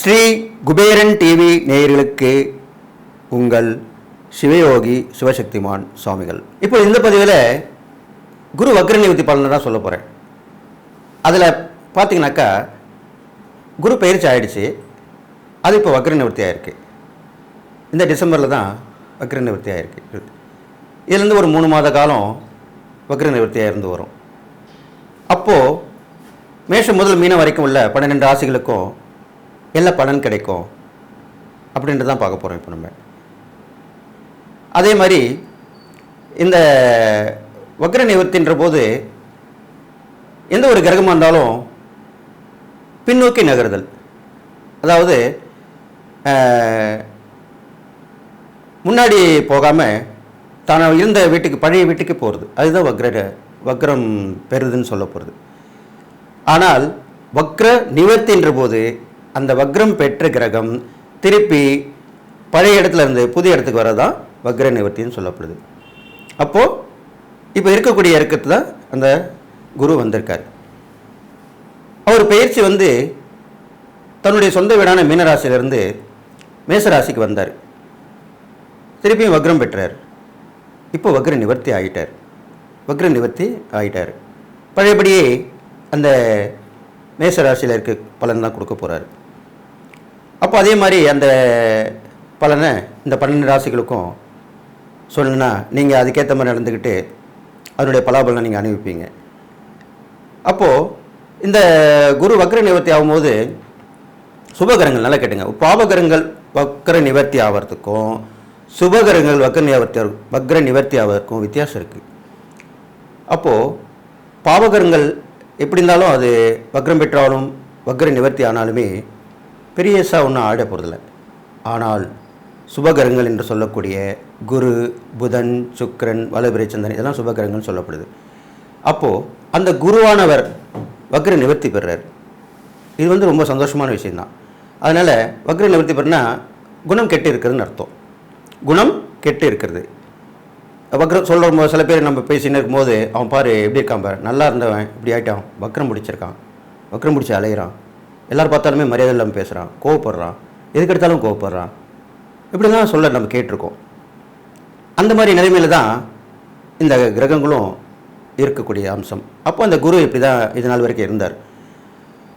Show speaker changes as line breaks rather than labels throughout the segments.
Sri Kuberan TV நேயர்களுக்கு உங்கள் சிவயோகி சிவசக்திமான் சுவாமிகள். இப்போ இந்த பதிவில் குரு வக்ர நிவர்த்தி பலனை தான் சொல்ல போகிறேன் அதில் பார்த்தீங்கன்னாக்கா குரு பயிற்சி ஆகிடுச்சு அது இப்போ வக்ர நிவர்த்தி ஆயிருக்கு. இந்த டிசம்பரில் தான் வக்ர நிவர்த்தி ஆயிருக்கு இதுலேருந்து ஒரு மூணு மாத காலம் வக்ர நிவர்த்தியாக இருந்து வரும். அப்போது மேஷம் முதல் மீனம் வரைக்கும் உள்ள பன்னிரெண்டு ராசிகளுக்கும் என்ன பலன் கிடைக்கும். அப்படின்ட்டு தான் பார்க்க போகிறோம் இப்போ நம்ம. அதே மாதிரி இந்த வக்ர நிவர்த்தின்ற போது எந்த ஒரு கிரகமாக இருந்தாலும் பின்னோக்கி நகருதல். அதாவது முன்னாடி போகாமல் தான் இருந்த வீட்டுக்கு பழைய வீட்டுக்கு போகிறது அதுதான் வக்ர வக்ரம் பெறுதுன்னு சொல்ல போகிறது ஆனால் வக்ர நிவர்த்தின்ற போது அந்த வக்ரம் பெற்ற கிரகம் திருப்பி பழைய இடத்துல இருந்து புதிய இடத்துக்கு வரதான் வக்ர நிவர்த்தின்னு சொல்லப்படுது. அப்போது இப்போ இருக்கக்கூடிய இருக்கிறது தான் அந்த குரு வந்திருக்கார். அவர் பயிற்சி வந்து தன்னுடைய சொந்த வீடான மீனராசியிலிருந்து மேசராசிக்கு வந்தார். திருப்பியும் வக்ரம் பெற்றார். இப்போ வக்ர நிவர்த்தி ஆகிட்டார் வக்ர நிவர்த்தி ஆகிட்டார் பழையபடியே அந்த மேசராசியில் இருக்க பலன் தான் கொடுக்க போகிறாரு அப்போ அதே மாதிரி அந்த பலனை இந்த பன்னெண்டு ராசிகளுக்கும் சொல்லணுன்னா நீங்கள் அதுக்கேற்ற மாதிரி நடந்துக்கிட்டு அதனுடைய பலாபலனை நீங்கள் அனுபவிப்பீங்க. அப்போது இந்த குரு வக்ர நிவர்த்தி ஆகும்போது சுபகரங்கள் நல்லா கேட்டுங்க. பாபகரங்கள் வக்ர நிவர்த்தி ஆகிறதுக்கும் சுபகரங்கள் வக்ர நிவர்த்தி வக்ர நிவர்த்தி ஆவதற்கும் வித்தியாசம் இருக்குது அப்போது பாவகரங்கள் எப்படி இருந்தாலும் அது வக்ரம் பெற்றாலும் வக்ர நிவர்த்தி ஆனாலுமே பெரியசாக ஒன்றும் ஆட போகிறதில்ல ஆனால் சுபகரங்கள் என்று சொல்லக்கூடிய குரு புதன் சுக்கரன் வலபிரை சந்திரன் இதெல்லாம் சுபகரங்கள்னு சொல்லப்படுது. அப்போது அந்த குருவானவர் வக்ர நிவர்த்தி பெறுறார் இது வந்து ரொம்ப சந்தோஷமான விஷயந்தான் அதனால் வக்ர நிவர்த்தி பெறுனா குணம் கெட்டு இருக்கிறதுன்னு அர்த்தம். குணம் கெட்டு இருக்கிறது. வக்ரம் சொல்கிற சில பேர் நம்ம பேசின்னு இருக்கும்போது அவன் பாரு எப்படி இருக்கான் பாரு. நல்லா இருந்தவன் இப்படி ஆகிட்டான் வக்ரம் பிடிச்சிருக்கான். வக்ரம் பிடிச்சி அலையிறான். எல்லோரும் பார்த்தாலுமே மரியாதை இல்லாமல் பேசுகிறான் கோவப்படுறான். எதுக்கு எடுத்தாலும் கோவப்படுறான். இப்படி தான் சொல்ல நம்ம கேட்டிருக்கோம். அந்த மாதிரி நிலைமையில தான் இந்த கிரகங்களும் இருக்கக்கூடிய அம்சம். அப்போ அந்த குரு இப்படி தான் இது நாள் வரைக்கும் இருந்தார்.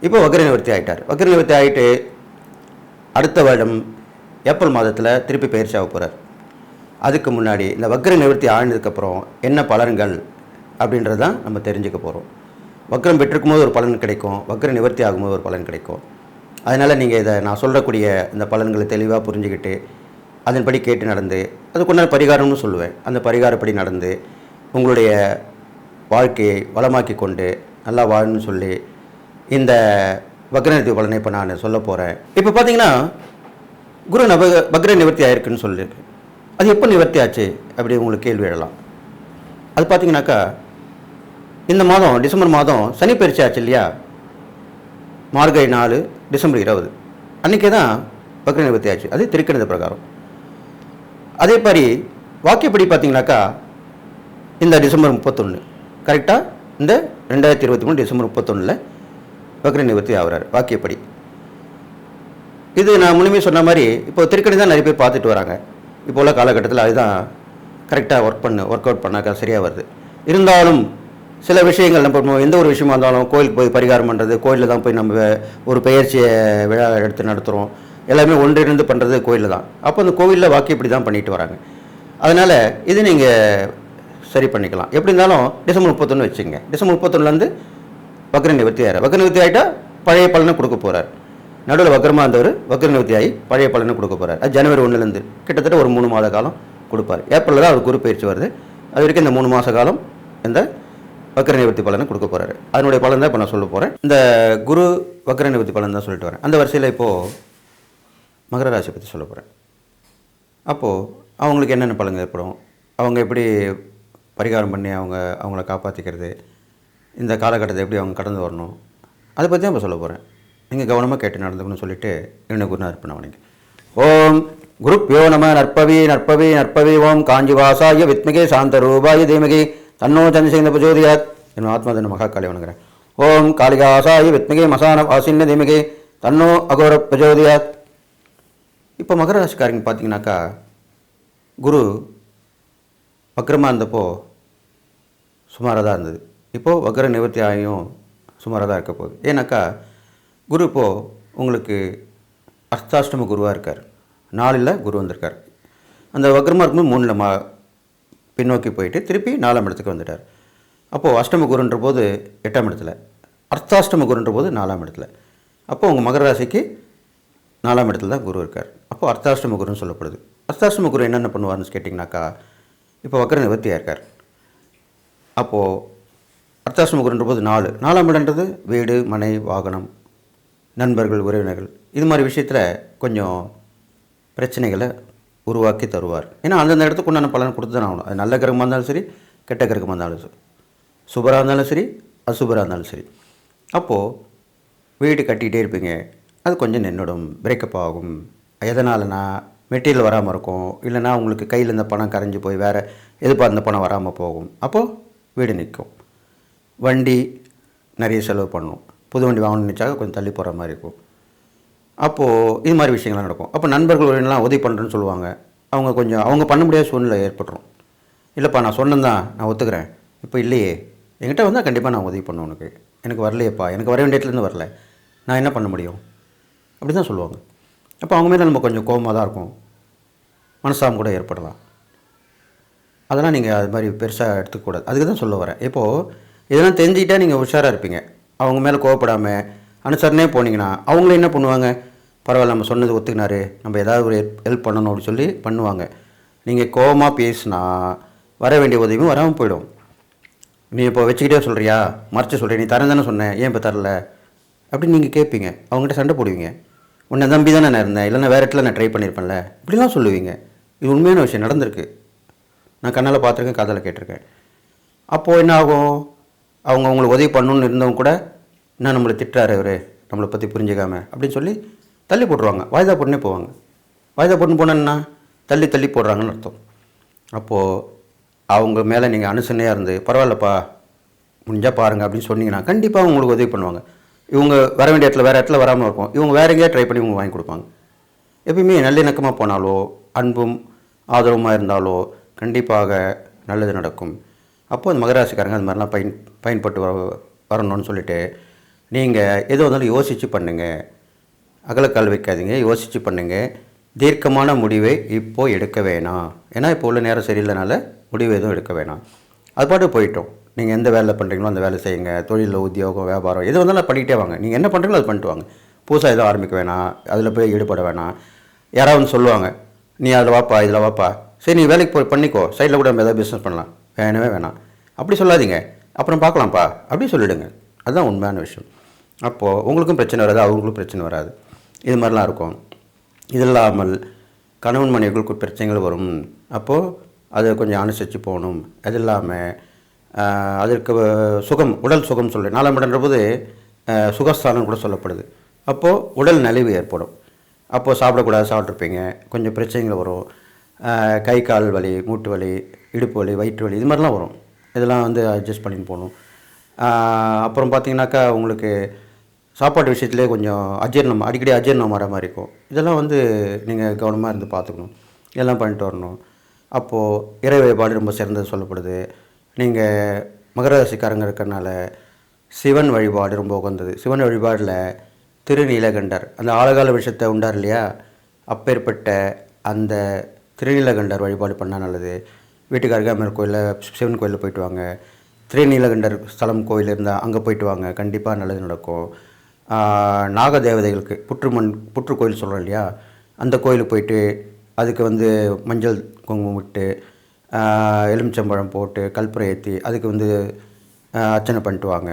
இப்போ வக்ர நிவர்த்தி ஆகிட்டார் வக்ர நிவர்த்தி ஆகிட்டு அடுத்த வருடம் ஏப்ரல் மாதத்தில் திருப்பி பயிற்சி ஆக போகிறார் அதுக்கு முன்னாடி இந்த வக்ர நிவர்த்தி ஆழ்ந்ததுக்கப்புறம் என்ன பலன்கள் அப்படின்றது தான் நம்ம தெரிஞ்சுக்க போகிறோம் வக்ரம் பெற்றிருக்கும் போது ஒரு பலன் கிடைக்கும். வக்ர நிவர்த்தி ஆகும்போது ஒரு பலன் கிடைக்கும். அதனால் நீங்கள் இதை நான் சொல்லக்கூடிய இந்த பலன்களை தெளிவாக புரிஞ்சுக்கிட்டு அதன்படி கேட்டு நடந்து அதுக்குண்டான பரிகாரம்னு சொல்லுவேன். அந்த பரிகாரப்படி நடந்து உங்களுடைய வாழ்க்கையை வளமாக்கி கொண்டு நல்லா வாழணும்னு சொல்லி இந்த வக்ரநிவர்த்தி பலனை இப்போ நான் சொல்ல போகிறேன் இப்போ பார்த்தீங்கன்னா குரு நப பக்ர நிவர்த்தி ஆயிருக்குன்னு சொல்லியிருக்கு அது எப்போ நிவர்த்தி ஆச்சு? அப்படி உங்களுக்கு கேள்வி எழலாம். அது பார்த்தீங்கன்னாக்கா இந்த மாதம் டிசம்பர் மாதம் சனி பயிற்சி ஆச்சு இல்லையா? மார்கழி நாலு டிசம்பர் இருபது. அன்றைக்கே தான் பக்ர நிவர்த்தி ஆச்சு. அது திருக்கணித பிரகாரம். அதே மாதிரி வாக்கியப்படி பார்த்தீங்கன்னாக்கா இந்த டிசம்பர் முப்பத்தொன்று கரெக்டாக இந்த ரெண்டாயிரத்தி இருபத்தி மூணு டிசம்பர் முப்பத்தொன்னில் வக்ர நிவர்த்தி ஆகிறார் வாக்கியப்படி. இது நான் முழுமையாக சொன்ன மாதிரி இப்போ திருக்கணி தான் நிறைய பேர் பார்த்துட்டு வராங்க. இப்போ உள்ள காலகட்டத்தில் அதுதான் கரெக்டாக ஒர்க் பண்ணு ஒர்க் அவுட் பண்ணாக்கா சரியாக வருது. இருந்தாலும் சில விஷயங்கள் நம்ம எந்த ஒரு விஷயமா இருந்தாலும் கோயிலுக்கு போய் பரிகாரம் பண்ணுறது கோயிலில் தான் போய் நம்ம ஒரு பெயர்ச்சியை விழா எடுத்து நடத்துகிறோம் எல்லாமே ஒன்றிணைந்து பண்ணுறது கோயிலில் தான். அப்போ அந்த கோவிலில் வாக்கி இப்படி தான் பண்ணிட்டு வராங்க. அதனால் இது நீங்கள் சரி பண்ணிக்கலாம். எப்படி இருந்தாலும் டிசம்பர் முப்பத்தொன்று வச்சுங்க டிசம்பர் முப்பத்தொன்னுலேருந்து வக்ர நிவர்த்தி ஆகிறார் வக்ர நிவர்த்தி ஆகிட்டால் பழைய பலனை கொடுக்க போகிறார் நடுவில் வக்கரமாக இருந்தவர் வக்ர நிவர்த்தி ஆகி பழைய பலனை கொடுக்க போகிறார் அது ஜனவரி ஒன்றுலேருந்து கிட்டத்தட்ட ஒரு மூணு மாத காலம் கொடுப்பார். ஏப்ரலில் தான் அவர் குரு பயிற்சி வருது. அது வரைக்கும் இந்த மூணு மாத காலம் இந்த வக்கர நிவர்த்தி பலனை கொடுக்க போகிறாரு அதனுடைய பலன் தான் இப்போ நான் சொல்ல போகிறேன் இந்த குரு வக்ர நிவர்த்தி பலன் தான் சொல்லிட்டு வரேன். அந்த வரிசையில் இப்போது மகர ராசி பற்றி சொல்ல போகிறேன் அப்போது அவங்களுக்கு என்னென்ன பலன் ஏற்படும்? அவங்க எப்படி பரிகாரம் பண்ணி அவங்க அவங்கள காப்பாற்றிக்கிறது இந்த காலகட்டத்தை எப்படி அவங்க கடந்து வரணும்? அதை பற்றி தான் இப்போ சொல்ல போகிறேன் நீங்கள் கவனமாக கேட்டு நடந்துக்கணும்னு சொல்லிட்டு என்ன குருநாதர் இருப்பேன் அவனுக்கு ஓம் குருப்யோ நம நற்பவி நற்பவி நற்பவி ஓம் காஞ்சிவாசாய வித்மகே சாந்த ரூபாய தீமகி தன்னோ சந்திரசேகர பிரச்சோதியாத் என் ஆத்மாதன மகா காளி வணங்குறேன் ஓம் காளிகாசாய வித்மகே மசான வாசின்ன தீமகி தன்னோ அகோர பிரஜோதியாத் இப்போ மகர ராசிக்காரங்க பார்த்தீங்கன்னாக்கா குரு வக்ரமாக இருந்தப்போ சுமாராக தான் இருந்தது. இப்போது வக்ர நிவர்த்தி ஆகியும் சுமாராக தான் இருக்க போகுது ஏன்னாக்கா குரு இப்போது உங்களுக்கு அர்த்தாஷ்டம குருவாக இருக்கார். நாலில் குரு வந்திருக்கார். அந்த வக்ரமாக இருக்கும்போது மூணில் மா பின்னோக்கி போயிட்டு திருப்பி நாலாம் இடத்துக்கு வந்துட்டார். அப்போது அஷ்டம குருன்ற போது எட்டாம் இடத்துல அர்த்தாஷ்டம குருன்ற போது நாலாம் இடத்துல. அப்போது உங்கள் மகர ராசிக்கு நாலாம் இடத்துல தான் குரு இருக்கார். அப்போது அர்த்தாஷ்டம குருன்னு சொல்லப்படுது. அர்த்தாஷ்டம குரு என்னென்ன பண்ணுவார்னு கேட்டிங்கனாக்கா இப்போ வக்கர நிவர்த்தியாக இருக்கார். அப்போது அர்த்தாஷ்டம குருன்ற போது நாலு. நாலாம் இடன்றது வீடு மனை வாகனம் நண்பர்கள் உறவினர்கள். இது மாதிரி விஷயத்தில் கொஞ்சம் பிரச்சனைகளை உருவாக்கி தருவார். ஏன்னா அந்தந்த இடத்துக்கு உண்டான பலன் கொடுத்து தான் ஆகணும். அது நல்ல கிரகமாக இருந்தாலும் சரி கெட்ட கிரகமாக இருந்தாலும் சரி. சுபராக இருந்தாலும் சரி அசுபராக இருந்தாலும் சரி. அப்போது வீடு கட்டிகிட்டே இருப்பீங்க. அது கொஞ்சம் நின்றுடும் பிரேக்கப் ஆகும். எதனாலனா மெட்டீரியல் வராமல் இருக்கும்? இல்லைன்னா உங்களுக்கு கையில் இருந்த பணம் கரைஞ்சி போய் வேறு எதிர்பார்த்த பணம் வராமல் போகும். அப்போது வீடு நிற்கும். வண்டி நிறைய செலவு பண்ணும். புது வண்டி வாங்கணும்னு நினச்சாக்க கொஞ்சம் தள்ளி போகிற மாதிரி இருக்கும். அப்போது இது மாதிரி விஷயங்கள்லாம் நடக்கும். அப்போ நண்பர்கள் எல்லாம் உதவி பண்ணுறேன்னு சொல்லுவாங்க. அவங்க கொஞ்சம் அவங்க பண்ண முடியாத சூழ்நிலை ஏற்பட்டுரும். இல்லைப்பா நான் சொன்னேன்தான் நான் ஒத்துக்கிறேன். இப்போ இல்லையே. என்கிட்ட வந்தால் கண்டிப்பாக நான் உதவி பண்ணுவேன் உனக்கு. எனக்கு வரலையேப்பா. எனக்கு வர வேண்டியதுலேருந்து வரல. நான் என்ன பண்ண முடியும்? அப்படி தான் சொல்லுவாங்க. அப்போ அவங்க மேலே நம்ம கொஞ்சம் கோபமாக தான் இருக்கும். மனசாம் கூட ஏற்படலாம். அதெல்லாம் நீங்கள் அது மாதிரி பெருசாக எடுத்துக்கூடாது அதுக்கு தான் சொல்ல வரேன். இப்போது இதெல்லாம் தெரிஞ்சுக்கிட்டால் நீங்கள் உஷாராக இருப்பீங்க. அவங்க மேலே கோவப்படாமல் அனுசரணே போனீங்கன்னா அவங்களே என்ன பண்ணுவாங்க? பரவாயில்ல நம்ம சொன்னது ஒத்துக்கினாரு. நம்ம ஏதாவது ஒரு ஹெல்ப் பண்ணணும் அப்படின்னு சொல்லி பண்ணுவாங்க. நீங்கள் கோவமாக பேசினா வர வேண்டிய உதவியும் வராமல் போயிடும். நீ இப்போ வச்சுக்கிட்டே சொல்கிறியா மறைச்சு சொல்கிறேன் நீ தரேன் தானே சொன்னேன் ஏன் இப்போ தரல? அப்படின்னு நீங்கள் கேட்பீங்க. அவங்ககிட்ட சண்டை போடுவீங்க. உன்னை நம்பி தானே நான் இருந்தேன். இல்லைன்னா வேறு இடத்துல நான் ட்ரை பண்ணியிருப்பேன்ல. இப்படிலாம் சொல்லுவீங்க. இது உண்மையான விஷயம் நடந்திருக்கு. நான் கண்ணால் பார்த்துருக்கேன் காதில் கேட்டிருக்கேன். அப்போது என்ன ஆகும்? அவங்க அவங்களுக்கு உதவி பண்ணணும்னு இருந்தவங்க கூட என்ன நம்மளை திட்டுறாரு இவர் நம்மளை பற்றி புரிஞ்சுக்காம அப்படின்னு சொல்லி தள்ளி போட்டுருவாங்க. வாய்தா போட்டுனே போவாங்க. வாய்தா போட்டுன்னு போனேன்னா தள்ளி தள்ளி போடுறாங்கன்னு அர்த்தம். அப்போது அவங்க மேலே நீங்கள் அனுசரணையாக இருந்து பரவாயில்லப்பா முடிஞ்சால் பாருங்கள் அப்படின்னு சொன்னீங்கன்னா கண்டிப்பாக அவங்களுக்கு உதவி பண்ணுவாங்க. இவங்க வர வேண்டிய இடத்துல வேறு இடத்துல வராமல் இருக்கும் இவங்க வேற எங்கேயா ட்ரை பண்ணி இவங்க வாங்கி கொடுப்பாங்க. எப்பயுமே நல்லிணக்கமாக போனாலோ அன்பும் ஆதரவுமாக இருந்தாலோ கண்டிப்பாக நல்லது நடக்கும். அப்போது அந்த மகராசிக்காரங்க அது மாதிரிலாம் பயன் பயன்பட்டு வர வரணும்னு சொல்லிட்டு நீங்கள் எது வந்தாலும் யோசித்து பண்ணுங்கள் அகலக்கால் வைக்காதீங்க யோசித்து பண்ணுங்கள் தீர்க்கமான முடிவை இப்போது எடுக்க வேணாம். ஏன்னா இப்போ உள்ள நேரம் சரியில்லைனால முடிவு எதுவும் எடுக்க வேணாம். அது பாட்டு போயிட்டோம். நீங்கள் எந்த வேலை பண்ணுறீங்களோ அந்த வேலை செய்யுங்க. தொழிலில் உத்தியோகம் வியாபாரம் எது வந்தாலும் பண்ணிக்கிட்டே வாங்க. நீங்கள் என்ன பண்ணுறீங்களோ அது பண்ணிட்டு வாங்க. புதுசாக எதுவும் ஆரம்பிக்க வேணாம். அதில் போய் ஈடுபட வேணாம். யாராவது சொல்லுவாங்க. நீ அதில் வாப்பா இதில் வாப்பா. சரி நீ வேலைக்கு போய் பண்ணிக்கோ. சைடில் கூட நம்ம எதாவது பிஸ்னஸ் பண்ணலாம். வேணவே வேணாம். அப்படி சொல்லாதீங்க. அப்புறம் பார்க்கலாம்ப்பா. அப்படி சொல்லிவிடுங்க அதுதான் உண்மையான விஷயம். அப்போது உங்களுக்கும் பிரச்சனை வராது அவங்களுக்கும் பிரச்சனை வராது. இது மாதிரிலாம் இருக்கும். இது இல்லாமல் கணவன் மனைவிகளுக்கு பிரச்சனைகள் வரும். அப்போது அதை கொஞ்சம் அனுசரித்து போகணும். அது இல்லாமல் அதற்கு சுகம் உடல் சுகம் சொல்லி நாலாம் இடன்ற போது சுகஸ்தானம் கூட சொல்லப்படுது. அப்போது உடல் நலிவு ஏற்படும். அப்போது சாப்பிடக்கூடாது சாப்பிட்ருப்பீங்க கொஞ்சம் பிரச்சனைகள் வரும். கை கால் வலி மூட்டு வலி இடுப்பு வலி வயிற்று வலி இது மாதிரிலாம் வரும். இதெல்லாம் வந்து அட்ஜஸ்ட் பண்ணிட்டு போகணும். அப்புறம் பார்த்தீங்கன்னாக்கா உங்களுக்கு சாப்பாட்டு விஷயத்துலேயே கொஞ்சம் அஜீர்ணம் அடிக்கடி அஜீரணம் வர மாதிரி இருக்கும். இதெல்லாம் வந்து நீங்கள் கவனமாக இருந்து பார்த்துக்கணும். இதெல்லாம் பண்ணிட்டு வரணும். அப்போது இறை வழிபாடு ரொம்ப சிறந்தது சொல்லப்படுது. நீங்கள் மகர ராசிக்காரங்க இருக்கிறனால சிவன் வழிபாடு ரொம்ப உகந்தது. சிவன் வழிபாடில் திருநீலகண்டர் அந்த ஆழகால விஷயத்தை உண்டார் இல்லையா? அப்பேற்பட்ட அந்த திருநீலகண்டர் வழிபாடு பண்ணால் நல்லது. வீட்டுக்கு அருகாமையில் கோயிலில் சிவன் கோயிலில் போயிட்டு வாங்க. திருநீலகண்டர் ஸ்தலம் கோயில் இருந்தால் அங்கே போயிட்டு வாங்க. கண்டிப்பாக நல்லது நடக்கும். நாக தேவதைகளுக்கு புற்றுமண் புற்று கோயில் சொல்கிறோம் இல்லையா? அந்த கோயிலுக்கு போயிட்டு அதுக்கு வந்து மஞ்சள் குங்குமம் விட்டு எலுமிச்சம்பழம் போட்டு கல்புரை ஏற்றி அதுக்கு வந்து அர்ச்சனை பண்ணிட்டு வாங்க.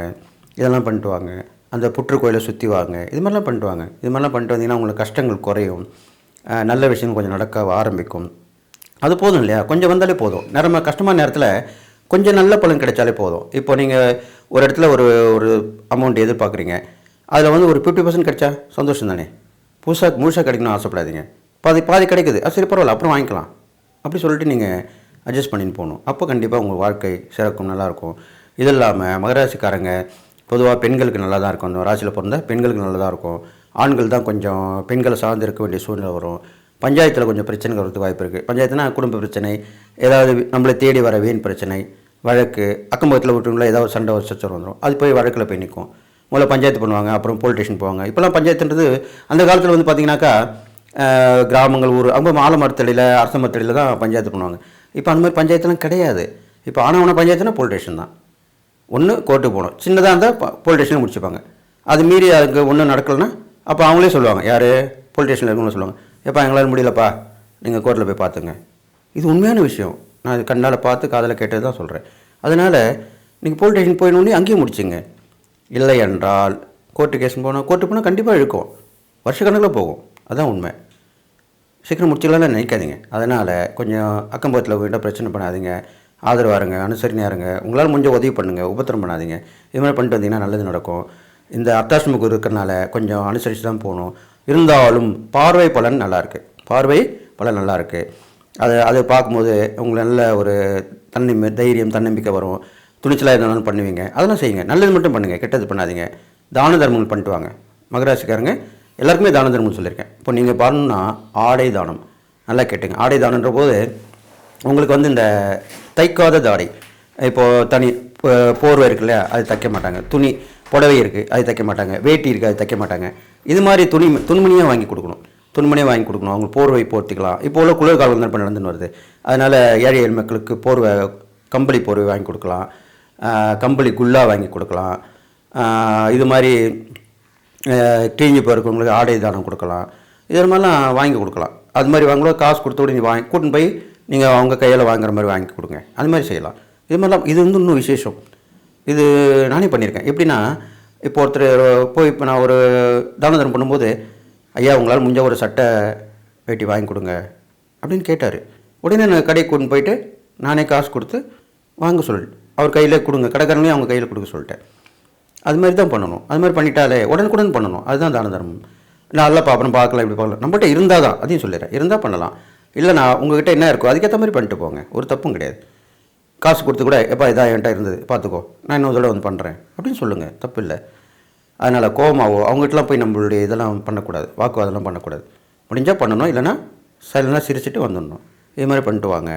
இதெல்லாம் பண்ணிட்டு வாங்க. அந்த புற்று கோயிலை சுற்றி வாங்க. இது மாதிரிலாம் பண்ணிட்டு வாங்க. இது மாதிரிலாம் பண்ணிட்டு வந்தீங்கன்னா உங்களுக்கு கஷ்டங்கள் குறையும். நல்ல விஷயம் கொஞ்சம் நடக்க ஆரம்பிக்கும். அது போதும் இல்லையா? கொஞ்சம் வந்தாலே போதும். நம்ம கஷ்டமான நேரத்தில் கொஞ்சம் நல்ல பலன் கிடைச்சாலே போதும். இப்போ நீங்கள் ஒரு இடத்துல ஒரு ஒரு அமௌண்ட் எதிர்பார்க்குறீங்க. அதில் வந்து ஒரு ஃபிஃப்டி பர்சன்ட் கிடைச்சா சந்தோஷம் தானே? புதுசாக முழுசாக கிடைக்கணும்னு ஆசைப்படாதீங்க. பாதி பாதி கிடைக்குது. அது சரி பரவாயில்ல அப்புறம் வாங்கிக்கலாம். அப்படி சொல்லிட்டு நீங்கள் அட்ஜஸ்ட் பண்ணின்னு போகணும். அப்போ கண்டிப்பாக உங்கள் வாழ்க்கை சிறக்கும் நல்லாயிருக்கும் இது இல்லாமல் மகராசிக்காரங்க பொதுவாக பெண்களுக்கு நல்லா தான் இருக்கும். அந்த ராசியில் பிறந்த பெண்களுக்கு நல்லா தான் இருக்கும். ஆண்கள் தான் கொஞ்சம் பெண்களை சார்ந்து இருக்க வேண்டிய சூழ்நிலை வரும். பஞ்சாயத்தில் கொஞ்சம் பிரச்சனைகள் வரதுக்கு வாய்ப்பு இருக்குது பஞ்சாயத்துனா குடும்ப பிரச்சனை ஏதாவது நம்மளை தேடி வர வீண் பிரச்சனை வழக்கு அக்கம்பக்கத்தில் விட்டுங்களா ஏதாவது சண்டை ஒரு சச்சரவு வந்துடும் அது போய் வழக்கில் போய் நிற்கும் முதல்ல பஞ்சாயத்து பண்ணுவாங்க அப்புறம் போலீஸ் ஸ்டேஷன் போவாங்க. இப்போல்லாம் பஞ்சாயத்துன்றது அந்த காலத்தில் வந்து பார்த்தீங்கன்னாக்கா கிராமங்கள் ஊர் அவங்க மரத்தடியில் அரச மரத்தடியில் தான் பஞ்சாயத்து பண்ணுவாங்க. இப்போ அந்த மாதிரி பஞ்சாயத்துலாம் கிடையாது. இப்போ ஆனவன பஞ்சாயத்துனா போலீஸ் ஸ்டேஷன் தான். ஒன்று கோர்ட்டுக்கு போகணும். சின்னதாக இருந்தால் போலீஸ் ஸ்டேஷன் முடிச்சுப்பாங்க. அது மீறி அதுக்கு ஒன்றும் நடக்கலைன்னா அப்போ அவங்களே சொல்லுவாங்க. யார்? போலீஸ் ஸ்டேஷனில் இருக்கணும்னு சொல்லுவாங்க. எப்பா எங்களால் முடியலப்பா. நீங்கள் கோர்ட்டில் போய் பார்த்துங்க இது உண்மையான விஷயம். நான் இது கண்ணால் பார்த்து காதில் கேட்டது தான் சொல்கிறேன் அதனால் நீங்கள் போலீஸ் ஸ்டேஷன் போயிடணுன்னே அங்கேயும் முடிச்சுங்க. இல்லை என்றால் கோர்ட்டு கேஸ் போனால் கோர்ட்டு போனால் கண்டிப்பாக இழுக்கும். வருஷக்கணக்கில் போகும். அதுதான் உண்மை. சீக்கிரம் முடிச்சிடலாம்னு நினைக்காதீங்க. அதனால் கொஞ்சம் அக்கம்பத்தில் போயிட்டால் பிரச்சனை பண்ணாதீங்க. ஆதரவாக இருங்க அனுசரணையாக இருங்க உங்களால் முடிஞ்ச உதவி பண்ணுங்கள் உபத்திரம் பண்ணாதீங்க. இது மாதிரி பண்ணிட்டு வந்தீங்கன்னா நல்லது நடக்கும். இந்த அர்த்தாசிரமக்கு இருக்கிறனால கொஞ்சம் அனுசரித்து தான் போகணும். இருந்தாலும் பார்வை பலன் நல்லாயிருக்கு. பார்வை பலன் நல்லா இருக்குது அது அதை பார்க்கும்போது உங்களுக்கு நல்ல ஒரு தன்னம்பி தைரியம் தன்னம்பிக்கை வரும். துணிச்சலாக இருந்தாலும் பண்ணுவீங்க. அதெல்லாம் செய்யுங்க. நல்லது மட்டும் பண்ணுங்கள் கெட்டது பண்ணாதீங்க. தான தர்மங்கள் பண்ணிட்டு வாங்க. மகராசிக்காரங்க எல்லாருக்குமே தான தர்மம் சொல்லியிருக்கேன். இப்போ நீங்கள் பாருன்னா ஆடை தானம். நல்லா கேட்டுங்க. ஆடை தானன்ற போது உங்களுக்கு வந்து இந்த தைக்காத தாடை. இப்போது தனி போர்வை இருக்குல்ல அது தைக்க மாட்டாங்க. துணி புடவை இருக்குது அது தைக்க மாட்டாங்க. வேட்டி இருக்குது அது தைக்க மாட்டாங்க. இது மாதிரி துணி துணிமணியாக வாங்கி கொடுக்கணும். துணிமணியாக வாங்கி கொடுக்கணும். அவங்க போர்வை போர்த்திக்கலாம். இப்போ உள்ள குளிர்காலம் தான் இப்போ நடந்துன்னு வருது. அதனால் ஏழை ஏழு மக்களுக்கு போர்வை கம்பளி போர்வை வாங்கி கொடுக்கலாம். கம்பளி குல்லா வாங்கி கொடுக்கலாம். இது மாதிரி கிழிஞ்சு போயிருக்கவங்களுக்கு ஆடை தானம் கொடுக்கலாம். இது மாதிரிலாம் வாங்கி கொடுக்கலாம். அது மாதிரி வாங்கும்போது காசு கொடுத்து விட நீங்கள் வாங்கி கூட்டின்னு போய் நீங்கள் அவங்க கையில் வாங்குற மாதிரி வாங்கி கொடுங்க. அது மாதிரி செய்யலாம். இது மாதிரிலாம் இது வந்து இன்னும் விசேஷம். இது நானே பண்ணியிருக்கேன். எப்படின்னா இப்போ ஒருத்தர் போய் இப்போ நான் ஒரு தான தர்மம் பண்ணும்போது ஐயா உங்களால் முடிஞ்ச ஒரு சட்டை வேட்டி வாங்கி கொடுங்க அப்படின்னு கேட்டார். உடனே நான் கடைக்கு கொண்டு போயிட்டு நானே காசு கொடுத்து வாங்க சொல்லிட்டு அவர் கையில் கொடுங்க கடைக்காரங்களையும் அவங்க கையில் கொடுக்க சொல்லிட்டேன். அது மாதிரி தான் பண்ணணும். அது மாதிரி பண்ணிட்டாலே உடனுக்குடன் பண்ணணும். அதுதான் தான தர்மம் நான் இல்லைப்பா பார்ப்பணும் பார்க்கலாம் இப்படி பார்க்கலாம். நம்மகிட்ட இருந்தால் தான் அதையும் சொல்லிடுறேன். இருந்தால் பண்ணலாம். இல்லை நான் உங்ககிட்ட என்ன இருக்கோ அதுக்கேற்ற மாதிரி பண்ணிட்டு போங்க. ஒரு தப்பும் கிடையாது. காசு கொடுத்து கூட எப்பா இதான் என்கிட்ட இருந்தது பார்த்துக்கோ நான் இன்னொரு தடவை வந்து பண்ணுறேன் அப்படின்னு சொல்லுங்கள் தப்பு இல்லை. அதனால் கோவமாவோ அவங்ககிட்டலாம் போய் நம்மளுடைய இதெல்லாம் பண்ணக்கூடாது வாக்குவாதம்லாம் பண்ணக்கூடாது. முடிஞ்சால் பண்ணணும் இல்லைன்னா சைலண்டாக சிரிச்சுட்டு வந்துடணும். இது மாதிரி பண்ணிட்டு வாங்க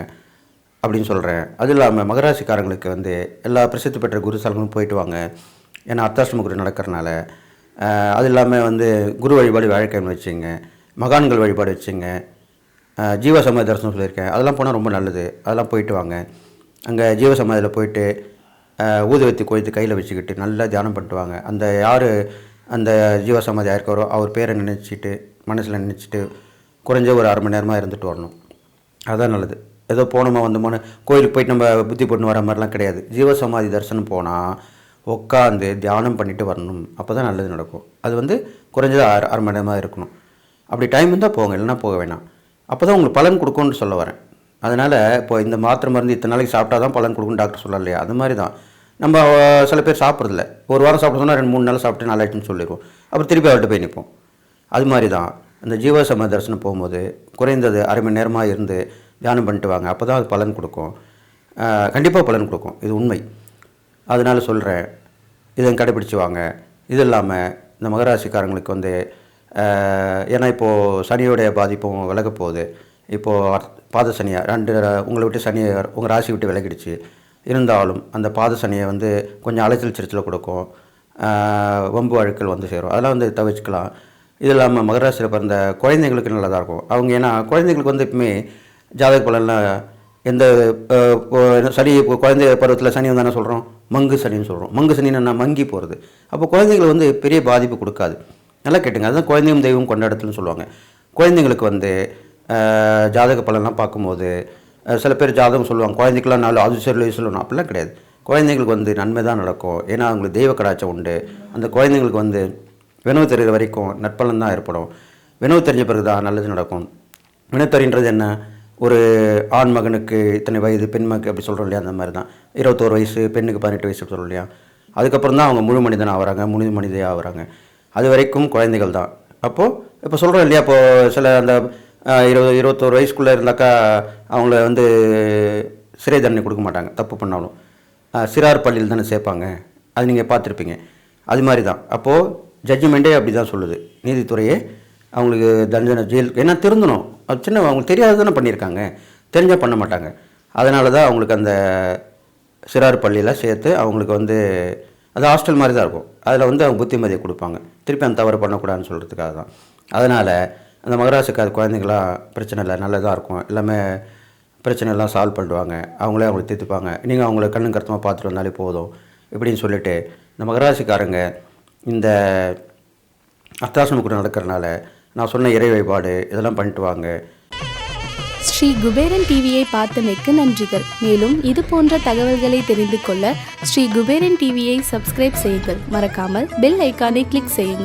அப்படின்னு சொல்கிறேன் அதுவும் இல்லாமல் மகராசிக்காரங்களுக்கு வந்து எல்லா பிரசித்தி பெற்ற குருசாலங்களும் போயிட்டு வாங்க. ஏன்னா அர்த்தாஷ்டம குரு நடக்கிறனால அது இல்லாமல் வந்து குரு வழிபாடு வாழ்க்கைன்னு வச்சுங்க மகான்கள் வழிபாடு வச்சுங்க ஜீவசமய ஜீவ தரிசனம் சொல்லியிருக்கேன் அதெல்லாம் போனால் ரொம்ப நல்லது அதெல்லாம் போயிட்டு வாங்க. அங்கே ஜீவ சமாதியில் போயிட்டு ஊதுவத்தி கோயத்து கையில் வச்சுக்கிட்டு நல்லா தியானம் பண்ணிட்டு அந்த யார் அந்த ஜீவ சமாதி அவர் பேரை நினச்சிட்டு மனசில் நினச்சிட்டு குறைஞ்ச ஒரு அரை மணி நேரமாக இருந்துட்டு வரணும். அதுதான் நல்லது. ஏதோ போனோமா வந்தோமான கோயிலுக்கு போயிட்டு நம்ம புத்தி போட்டு வர மாதிரிலாம் கிடையாது. ஜீவசமாதி தரிசனம் போனால் உட்காந்து தியானம் பண்ணிட்டு வரணும். அப்போ தான் நல்லது நடக்கும். அது வந்து குறைஞ்சது அரை அரை மணி நேரமாக இருக்கணும். அப்படி டைம் இருந்தால் போங்க. இல்லைன்னா போக வேணாம். அப்போ தான் உங்களுக்கு பலன் கொடுக்கும்னு சொல்ல வரேன். அதனால் இப்போ இந்த மாத்திரை மருந்து இத்தனை நாளைக்கு சாப்பிட்டா தான் பலன் கொடுக்கும் டாக்டர் சொல்லலையா அது மாதிரி தான் நம்ம சில பேர் சாப்பிட்றதில்ல. ஒரு வாரம் சாப்பிட சொன்னால் ரெண்டு மூணு நாள் சாப்பிட்டு நாளாயிட்டுன்னு சொல்லிடுவோம். அப்புறம் திருப்பி அவர்கிட்ட போய் நிற்போம் அது மாதிரி தான் இந்த ஜீவசம தரிசனம் போகும்போது குறைந்தது அரை மணி நேரமாக இருந்து தியானம் பண்ணிட்டு வாங்க. அப்போ தான் அது பலன் கொடுக்கும். கண்டிப்பாக பலன் கொடுக்கும். இது உண்மை. அதனால் சொல்கிறேன் இதை கடைப்பிடிச்சு வாங்க. இது இல்லாமல் இந்த மகராசிக்காரங்களுக்கு வந்து ஏன்னா இப்போது சனியோடைய பாதிப்பும் விலக போகுது. இப்போது பாத சனியாக ரெண்டு உங்களை விட்டு சனி உங்கள் ராசி விட்டு விலகிடுச்சு. இருந்தாலும் அந்த பாத சனியை வந்து கொஞ்சம் அலைச்சல் சிரிச்சல் கொடுக்கும். வம்பு வழக்கில் வந்து சேரும். அதெல்லாம் வந்து தவிர்த்துக்கலாம். இது இல்லாமல் மகராசியில் பிறந்த குழந்தைங்களுக்கு நல்லதாக இருக்கும். அவங்க ஏன்னா குழந்தைங்களுக்கு வந்து எப்பவுமே ஜாதக பலன்லாம் எந்த சனி இப்போ குழந்தை பருவத்தில் சனி வந்தானே சொல்கிறோம் மங்கு சனின்னு சொல்கிறோம் மங்கு சனின்னு என்ன? மங்கி போகிறது அப்போ குழந்தைங்களுக்கு வந்து பெரிய பாதிப்பு கொடுக்காது. நல்லா கேட்டுங்க. அதுதான் குழந்தையும் தெய்வம் கொண்டாடத்துலன்னு சொல்லுவாங்க. குழந்தைங்களுக்கு வந்து ஜாதக பலன்லாம் பார்க்கும்போது சில பேர் ஜாதகம் சொல்லுவாங்க குழந்தைக்கெல்லாம் நாலு அது சொல்லணும் அப்படிலாம் கிடையாது. குழந்தைங்களுக்கு வந்து நன்மை தான் நடக்கும். ஏன்னா அவங்களுக்கு தெய்வ கடாச்சம் உண்டு. அந்த குழந்தைங்களுக்கு வந்து வினவு தெரிகிற வரைக்கும் நற்பலன் தான் ஏற்படும். வினவு தெரிஞ்ச பிறகு தான் நல்லது நடக்கும். வினவு என்ன? ஒரு ஆண் மகனுக்கு இத்தனை வயது பெண் மகனுக்கு அப்படி சொல்கிறோம் இல்லையா அந்த மாதிரி தான். இருபத்தோரு வயசு பெண்ணுக்கு பதினெட்டு வயசு சொல்கிறோம் இல்லையா? அதுக்கப்புறம் தான் அவங்க முழு மனிதனாக ஆகிறாங்க முழு மனிதையாக ஆகிறாங்க அது வரைக்கும் குழந்தைகள் தான். அப்போது இப்போ சொல்கிறோம் இல்லையா இப்போது சில அந்த இருபது இருபத்தோரு வயசுக்குள்ளே இருந்தாக்கா அவங்கள வந்து சிறை தண்டனை கொடுக்க மாட்டாங்க. தப்பு பண்ணாலும். சிறார் பள்ளியில் தானே சேர்ப்பாங்க. அது நீங்கள் பார்த்துருப்பீங்க. அது மாதிரி தான். அப்போது ஜட்ஜ்மெண்ட்டே அப்படி தான் சொல்லுது. நீதித்துறையே அவங்களுக்கு தண்டனை ஜெயிலுக்கு ஏன்னா திருந்தணும். அது சின்ன அவங்களுக்கு தெரியாது தானே பண்ணியிருக்காங்க. தெரிஞ்சால் பண்ண மாட்டாங்க. அதனால தான் அவங்களுக்கு அந்த சிறார் பள்ளியில் சேர்த்து அவங்களுக்கு வந்து அது ஹாஸ்டல் மாதிரி தான் இருக்கும். அதில் வந்து அவங்க புத்திமதியை கொடுப்பாங்க. திருப்பி அந்த தவறு பண்ணக்கூடாதுன்னு சொல்கிறதுக்காக தான். அதனால் அந்த மகராசிக்கார குழந்தைங்களாம் பிரச்சனை இல்லை நல்லதாக இருக்கும். எல்லாமே பிரச்சனைலாம் சால்வ் பண்ணுவாங்க. அவங்களே அவங்களை தீர்த்துப்பாங்க. நீங்கள் அவங்கள கண்ணும் கருத்தமாக பார்த்துட்டு வந்தாலே போதும் இப்படின்னு சொல்லிட்டு இந்த மகராசிக்காரங்க இந்த அர்த்தாசன கூட நடக்கிறனால நான் சொன்ன இறை வழிபாடு இதெல்லாம் பண்ணிட்டு வாங்க.
ஸ்ரீ குபேரன் டிவியை பார்த்தமைக்கு நன்றிகள். மேலும் இது போன்ற தகவல்களை தெரிந்து கொள்ள ஸ்ரீ குபேரன் டிவியை சப்ஸ்கிரைப் செய்யுங்கள். மறக்காமல் பெல் ஐக்கானை கிளிக் செய்யுங்கள்.